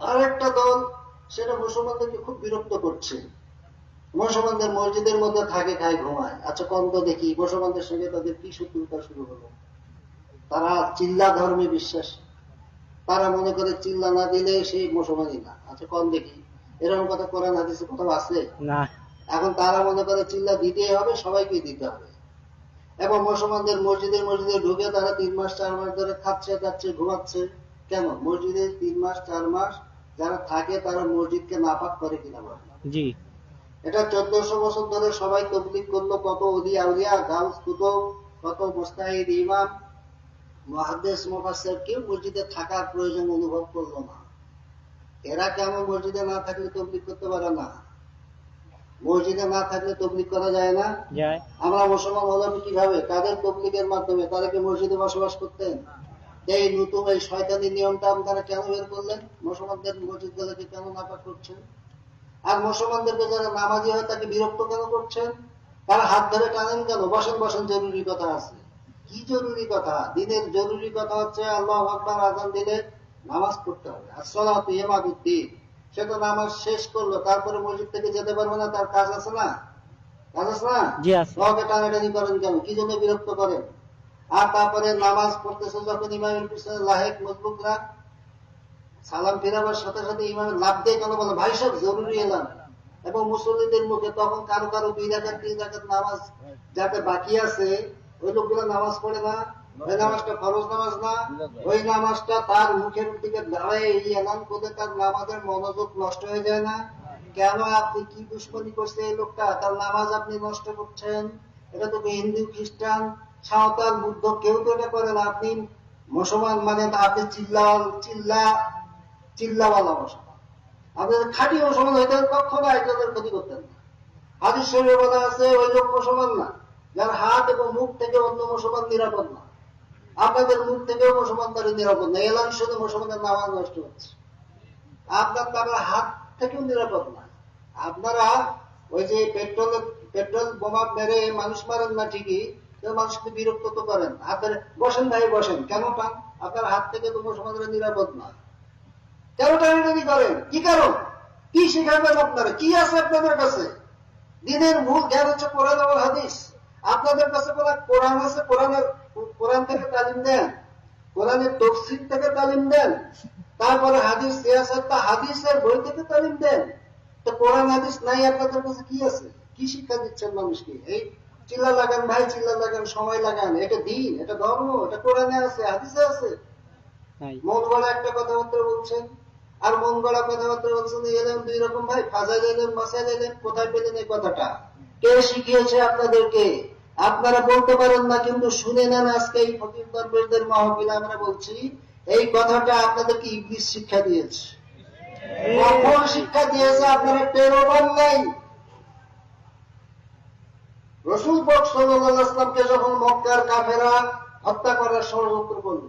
আর একটা দল সেটা মুসলমানদেরকে খুব বিরক্ত করছে। মুসলমানদের মসজিদের মধ্যে থাকে খায় ঘুমায়। আচ্ছা কম তো দেখি মুসলমানদের সঙ্গে তাদের কি শত্রুতা শুরু হলো? তারা চিল্লা ধর্মে বিশ্বাস। তারা মনে করে চিল্লা না দিলে সেই মুসলমানই না। আচ্ছা কম দেখি। এরকম কথা কোরআন হাদিসে কোথাও আছে? না। এখন তারা মনে করে চিল্লা দিতেই হবে সবাইকে দিতে হবে। এবং মুসলমানদের মসজিদের মসজিদে ঢুকে তারা তিন মাস চার মাস ধরে খাচ্ছে যাচ্ছে ঘুমাচ্ছে। কেন? মসজিদে তিন মাস চার মাস যারা থাকে তারা মসজিদকে নাপাক করে কিনা বলে। জি। এটা চোদ্দশো বছর ধরে সবাই তবলিগ করল কত অলি আউলিয়া গাউস কুতুব কত মুস্তাহিদ ইমাম মহাদেশ মুফাসসির কেউ মসজিদে থাকার প্রয়োজন অনুভব করল না। এরা কেমন মসজিদে না থাকলে তবলিগ করতে পারে না? মসজিদে না থাকলে তবলিগ করা যায় না? আমরা মুসলমান হলাম কীভাবে? তাদের তবলিগের মাধ্যমে? তারা কি মসজিদে বসবাস করতেন? এই নতুন এই শয়তানি নিয়মটা আপনারা কেন বের করলেন? মুসলমানদের মসজিদ গুলোকে কেন নাপাক করছেন? আর মুসলমানদেরকে যারা নামাজি হয় তাকে বিরক্ত কেন করছেন? তারা হাত ধরে টানেন কেন? বসেন বসেন জরুরি কথা আছে। কি জরুরি কথা? দিনের জরুরি কথা হচ্ছে আল্লাহ আকবার আজান দিলে নামাজ পড়তে হবে। আসসালাতু ইমাদুদ্দিন সে তো নামাজ শেষ করল তারপরে মসজিদ থেকে যেতে পারবে না তার কাজ আছে না? কাজ আছে না? টানাটানি করেন কেন? কি জন্য বিরক্ত করেন? আর তারপরে নামাজ পড়তেছে যখন ইমামের পিছনে লাহেক মজবুতরা সালাম ফেরাবার সাথে সাথে ইমামের লাভ দিয়ে কেন বলে, ভাই সব জরুরি এলাম। এবং মুসল্লিদের মুখে তখন কারও কারও দুই রাখাত তিন রাখাত নামাজ যাতে বাকি আছে, ওই লোকগুলো নামাজ পড়ে না, ওই নামাজটা ফরজ নামাজ না, ওই নামাজটা তার মুখের দিকে দাঁড়ায় এই এলান করে তার নামাজের মনোযোগ নষ্ট হয়ে যায় না। কেন আপনি কি দুশ্মনী করছে এই লোকটা? তার নামাজ আপনি নষ্ট করছেন? এটা তো হিন্দু, খ্রিস্টান? সাঁওতাল বুদ্ধ কেউ তো এটা করে না। আপনি মুসলমান মানে আপনি চিল্লা চিল্লা, চিল্লাওয়ালা মুসলমান। আপনাদের খাঁটি মুসলমান হইতে কখনো একজনের ক্ষতি করতেন না। হাদিস শরীরে বলা আছে, ওই লোক মুসলমান না, যার হাত এবং মুখ থেকে অন্য মুসলমান নিরাপদ না। আপনাদের মুখ থেকেও মুসলমানদের নিরাপদ না। এলান শুধু মুসলমানের নামাজ নষ্ট হচ্ছে। আপনার তারা হাত থেকেও নিরাপদ না। আপনারা ওই যে পেট্রোল পেট্রোল বোমা মেরে মানুষ মারেন না ঠিকই মানুষকে বিরক্ত তো করেন হাতের বসেন ভাই, বসেন। কেন পান? আপনার হাত থেকে তো মুসলমানরা নিরাপদ না কেন টানাটানি করেন? কি কারণ? কি শিখাবেন আপনারা? কি আছে আপনাদের কাছে? দিনের মূল জ্ঞান হচ্ছে কোরআন এবং হাদিস। আপনাদের কাছে কোরআন আছে, কোরআনের কোরআন থেকে তালিম দেন। কোরআনের তফসির থেকে তালিম দেন। তারপরে হাদিস তা হাদিসের বই থেকে তালিম দেন। তো কোরআন হাদিস নাই, আপনাদের কাছে কি আছে? কি শিক্ষা দিচ্ছেন মানুষকে? এই চিল্লা লাগান ভাই চিল্লা লাগান সময় লাগান। এটা দিন এটা ধর্ম এটা কোরআনে আছে হাদিসে আছে। মন গড়া একটা কথাবার্তা বলছেন। আর মন গড়া কথাবার্তা বলছেন এলেন দুই রকম ভাই ফাজাইল এলেন মাসাইল এলেন কোথায় পেলেন এই কথাটা? কে শিখিয়েছে আপনাদেরকে? আপনারা বলতে পারেন না কিন্তু শুনে নেন আজকে এই ফকির দরবেশদের মাহফিলে আমরা বলছি এই কথাটা আপনাদেরকে ইংলিশ শিক্ষা দিয়েছে। কখন শিক্ষা দিয়েছে? আপনারা টেরও পান নাই। রসুল বক সাল্লামকে যখন মক্কার কাফেরা হত্যা করার ষড়যন্ত্র করল,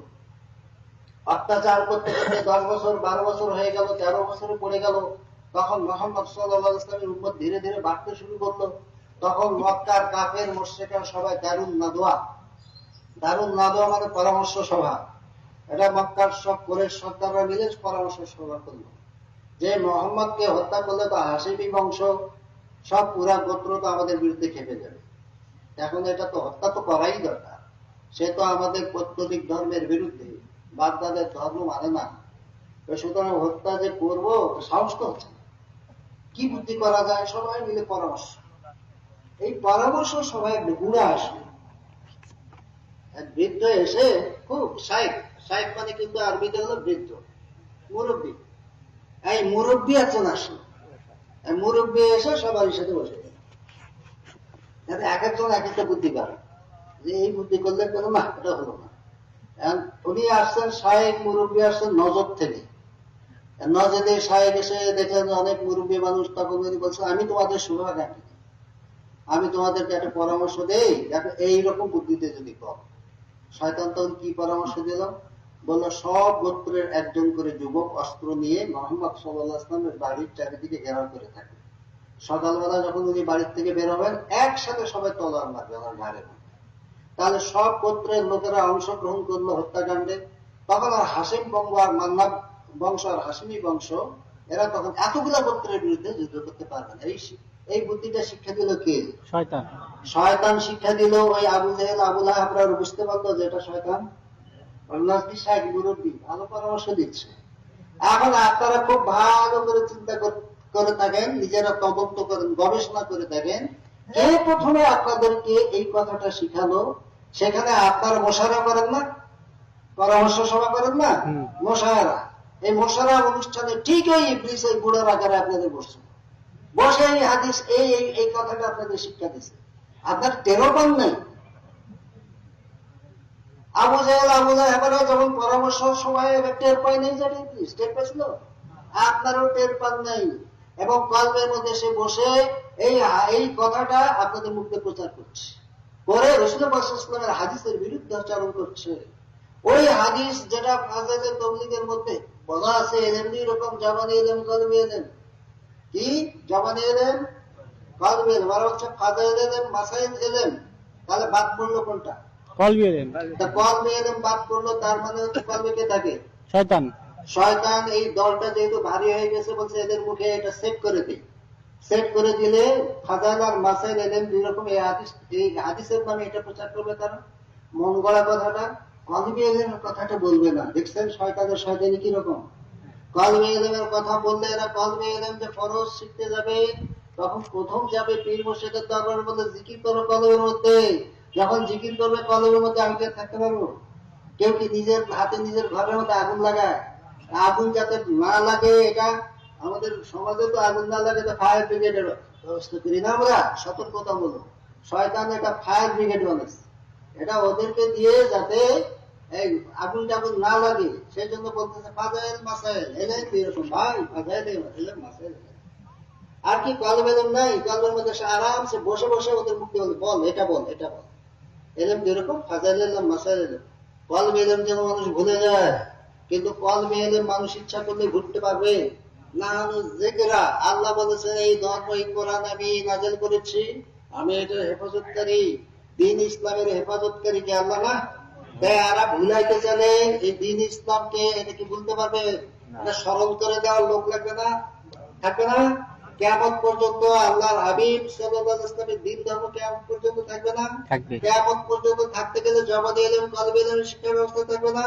অত্যাচার করতে করতে দশ বছর, বারো বছর হয়ে গেল, তেরো বছরে পড়ে গেল, তখন মোহাম্মদ সাল্লাহ ইসলামের উম্মত ধীরে ধীরে বাড়তে শুরু করল। তখন মক্কার কাফের মোর্শেকার সবাই দারুণ নাদোয়া দারুণ নাদোয়া মানে পরামর্শ সভা। এটা মক্কার সব করে সর্দাররা মিলে পরামর্শ সভা করল। যে মোহাম্মদকে হত্যা করলে তো হাসিবি বংশ, সব পুরা গোত্র তো আমাদের বিরুদ্ধে খেপে যাবে। এখন এটা তো হত্যা তো করাই দরকার। সে তো আমাদের পৈতৃক ধর্মের বিরুদ্ধে বাগদাদের ধর্ম মানে না। সুতরাং হত্যা যে করব, সাহস তো হচ্ছে কি বুদ্ধি করা যায়? সবাই মিলে পরামর্শ। এই পরামর্শ সবাই বুড়া আসবে। এক বৃদ্ধ এসে, খুব সাইক সাইক মানে কিন্তু আরবিতে হলো বৃদ্ধ, মুরব্বী। এই মুরব্বী একজন আসে এই মুরব্বী এসে সবার সাথে বসে। এক একজন এক একটা বুদ্ধি পারে যে এই বুদ্ধি করলে কেন এটা হলো না। উনি আসছেন সাহেব মুরব্বী আসছেন নজর থেকে। নজরে সাহেব এসে দেখলেন যে অনেক মুরব্বী মানুষ তখন উনি বলছেন আমি তোমাদের শুভাকাঙ্ক্ষী আমি তোমাদেরকে একটা পরামর্শ দেই, দেখো এইরকম বুদ্ধিতে যদি কর। শয়তান তখন কি পরামর্শ দিল? বলল, সব গোত্রের একজন করে যুবক অস্ত্র নিয়ে মোহাম্মদ সাল্লাহ ইসলামের বাড়ির চারিদিকে ঘেরাও করে থাকে। সকালবেলা যখন উনি বাড়ির থেকে বের হবেন একসাথে সবাই তলোয়ার মারবে ঘাড়ের মধ্যে। তাহলে সব গোত্রের লোকেরা অংশগ্রহণ করল হত্যাকাণ্ডে। তখন আর হাসিম বঙ্গ আর মান্না বংশ আর হাসিমি বংশ এরা তখন এতগুলা গোত্রের বিরুদ্ধে যুদ্ধ করতে পারবে না। এই এই বুদ্ধিটা শিক্ষা দিল কে? শয়তান। শয়তান শিক্ষা দিল ওই আবু জাহেল আবুলা আপনারা বুঝতে পারতো যে এটা শয়তান। সাহেব মুরব্বী ভালো পরামর্শ দিচ্ছে। এখন আপনারা খুব ভালো করে চিন্তা কর- করে থাকেন নিজেরা তদন্ত করেন গবেষণা করে থাকেন। কে প্রথমে আপনাদেরকে এই কথাটা শিখালো। সেখানে আপনারা মশারা করেন না? পরামর্শ সভা করেন না? মশারা। এই মশারা অনুষ্ঠানে ঠিক ওই ইবলিস এই বুড়োর আকারে আপনাদের বসছে। বসে এই হাদিস এই এই এই কথাটা আপনাদের শিক্ষা দিচ্ছে আপনার টেরো পান নাই? আবু জাহেল আবু জাহেবেরা যখন পরামর্শ সময় টের পায় নাই ইবলিস টের পাইছিল আপনারও টের পান নাই। এবং কলমের মধ্যে সে বসে এই এই কথাটা আপনাদের মুখে প্রচার করছে। পরে রসুল ইসলামের হাদিসের বিরুদ্ধে আচরণ করছে। ওই হাদিস যেটা ফাজাইলের তবলিগের মধ্যে বলা আছে এলেন দুই রকম জামানি এলেন কলমি এলেন কি? জামানি এলেন কলমি এলেন আর হচ্ছে ফাজাইল এলেন মাসাইল এলেন তাহলে বাদ পড়ল কোনটা? কলবি এলেন তা এলেন বাদ পড়ল তার মানে হচ্ছে কলমি কে থাকে? শয়তান। শয়তান এই দলটা যেহেতু ভারী হয়ে গেছে, বলছে এদের মুখে এটা সেট করে দিই। সেট করে দিলে ফাজাইল আর মাসাইল এলেন দুই রকম। এই হাদিস, এই হাদিসের নামে এটা প্রচার করবে তারা। মন গড়া কথাটা। কলমি এলেমের কথাটা বলবে না। দেখছেন শয়তানের শয়তানি কীরকম কলমে এলেমের কথা বললে এরা কলমে এলেম যে ফরজ শিখতে যাবে। তখন প্রথম যাবে পীর মুর্শিদের দরবারের মধ্যে জিকির করো কলমের মধ্যে। যখন জিকির করবে কলমের মধ্যে আমি থাকতে পারব? কেউ কি নিজের হাতে নিজের ঘরের মধ্যে আগুন লাগায়? আগুন যাতে না লাগে, এটা আমাদের সমাজে তো আগুন না লাগে তো ফায়ার ব্রিগেডের ব্যবস্থা করি। না, আমরা সতর্কতা বলো শয়তান এটা ফায়ার ব্রিগেড বানাইছে। এটা ওদেরকে দিয়ে যাতে এই আগুন টাগুন না লাগে, সেই জন্য বলতেছে, ফাজাইল মাসাইল এলেন এরকম ভাই, ফাজাইল মাসাইল আর কি কলম এলেম নাই? কলমের মধ্যে সে আরামসে বসে বসে ওদের মুখে বলে, বল, এটা বল এটা বল। এলেম যেরকম ফাজাইল এলেম মাসাইল এলেম কলম এলেম যেন মানুষ ভুলে যায়। কিন্তু কলম এলেম মানুষ ইচ্ছা করলে ভুলতে পারবে। না আল্লাহ বলেছেন এই ধর্ম এই কোরআন আমি নাজেল করেছি। আমি এটার হেফাজতকারী। দিন ইসলামের হেফাজতকারী কে আল্লাহ না তাই আরা ভুলাইতে চালে এই দিন ইসলামকে এটা কি ভুলতে পারবে? এটা স্মরণ করে দেওয়ার লোক লাগবে না? থাকবে না? কেমন পর্যন্ত আল্লাহর হাবিব সাল্লাল্লাহু ইসলামের দিন ধর্ম কেমন পর্যন্ত থাকবে না। কেমন পর্যন্ত থাকতে গেলে জবাদি এলেম কলবে এলেম শিক্ষা ব্যবস্থা থাকবে না।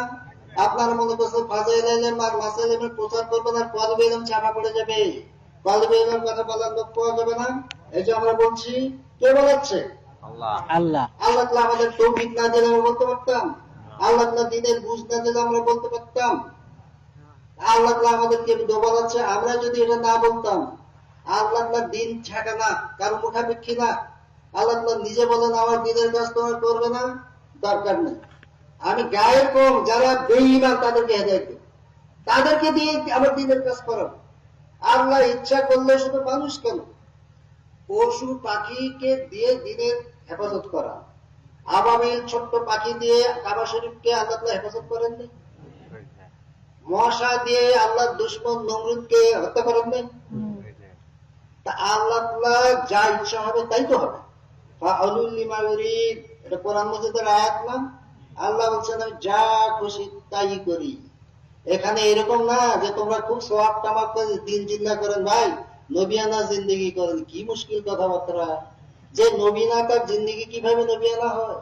আপনার মনে করছে ফাজাইল এলেম আর মাসাইল এলেমের প্রচার করবেন আর কলবে এলেম চাপা পড়ে যাবে। কলবে এলেম কথা বলার লোক পাওয়া যাবে না। এই যে আমরা বলছি কে বলাচ্ছে? আল্লাহ। আল্লাহ। আমাদের তৌফিক না দিলে আমরা বলতে পারতাম। আল্লাহ দিনের বুঝ না দিলে আমরা বলতে পারতাম। আল্লাহ আমাদেরকে দোবালাচ্ছে আমরা যদি এটা না বলতাম আল্লাহ দিন ছাকা না কারও মুখাপেক্ষী না। আল্লাহ নিজে বলেন আমার দিনের কাজ তোমার করবে না দরকার নেই। আমি গায়ের কম, যারা বেঈমান, তাদেরকে হেদায়ত দেব তাদেরকে দিয়ে আমার দিনের কাজ করাবো আল্লাহ ইচ্ছা করলে শুধু মানুষ কেন? পশু পাখিকে দিয়ে দিনের হেফাজত করা। আবাবিল ছোট্ট পাখি দিয়ে কাবা শরীফকে আল্লাহ হেফাজত করেন নাই মশা দিয়ে আল্লাহ দুশ্মন নমরুদকে হত্যা করেন নাই তা আল্লাহ যা ইচ্ছা হবে তাই তো হবে। এটা কোরআন মজিদের আয়াত না? আল্লাহ বলছেন আমি যা খুশি তাই করি। এখানে এরকম না যে তোমরা খুব সোয়াব টামাক করে দিন চিন্তা করেন। ভাই নবিয়ানা জিন্দিগি করেন কি মুশকিল কথাবার্তা। যে নবীনা তার জিন্দিগি কীভাবে নবিয়ানা হয়?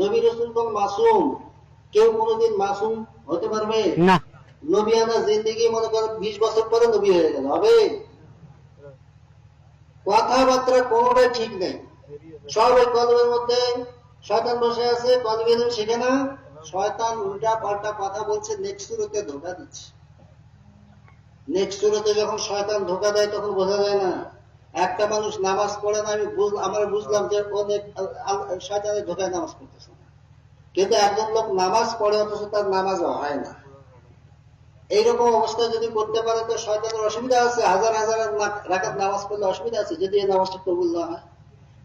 নবী রসুল কোন মাসুম কেউ কোনোদিন মাসুম হতে পারবে? না। নবিয়ানা জিন্দিগি মনে করেন বিশ বছর পরে নবী হয়ে গেল হবে? কথাবার্তা কোনোটাই ঠিক নেই। সব ওই কলমের মধ্যে শয়তান বসে আছে এলেম শেখে না শয়তান উল্টা পাল্টা কথা বলছে নেক্সট সুরতে ধোকা দিচ্ছে। নেক্সট সুরতে যখন শয়তান ধোকা দেয়, তখন বোঝা যায় না, একটা মানুষ নামাজ পড়ে না, আমি আমরা বুঝলাম যে অনেক শয়তানের ধোকায় নামাজ পড়তেছে। কিন্তু একজন লোক নামাজ পড়ে, অথচ তার নামাজ হয় না। এইরকম অবস্থা যদি করতে পারে, তো শয়তানের অসুবিধা আছে। হাজার হাজার না- নামাজ পড়লে অসুবিধা আছে, যদি এই নামাজটা কবুল না হয়।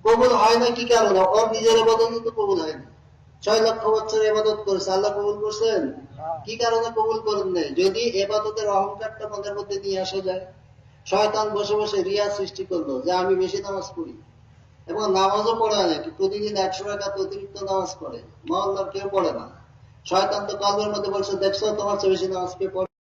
কবুল হয় না কি কারণে? ওর নিজের এবাদত তো কবুল হয় না ছয় লক্ষ বছর এবাদত করেছে আল্লাহ কবুল করছেন? কি কারণে কবুল করেন নাই? যদি এবাদতের অহংকারটা মনের মধ্যে নিয়ে আসা যায় শয়তান বসে বসে রিয়া সৃষ্টি করল যে আমি বেশি নামাজ পড়ি। এবং নামাজও পড়ে না প্রতিদিন একশো টাকা অতিরিক্ত নামাজ পড়ে। মহল্লার কেউ পড়ে না। শয়তান তো কলমের মধ্যে বলছে দেখছ তোমার চেয়ে বেশি নামাজ কে পড়ে?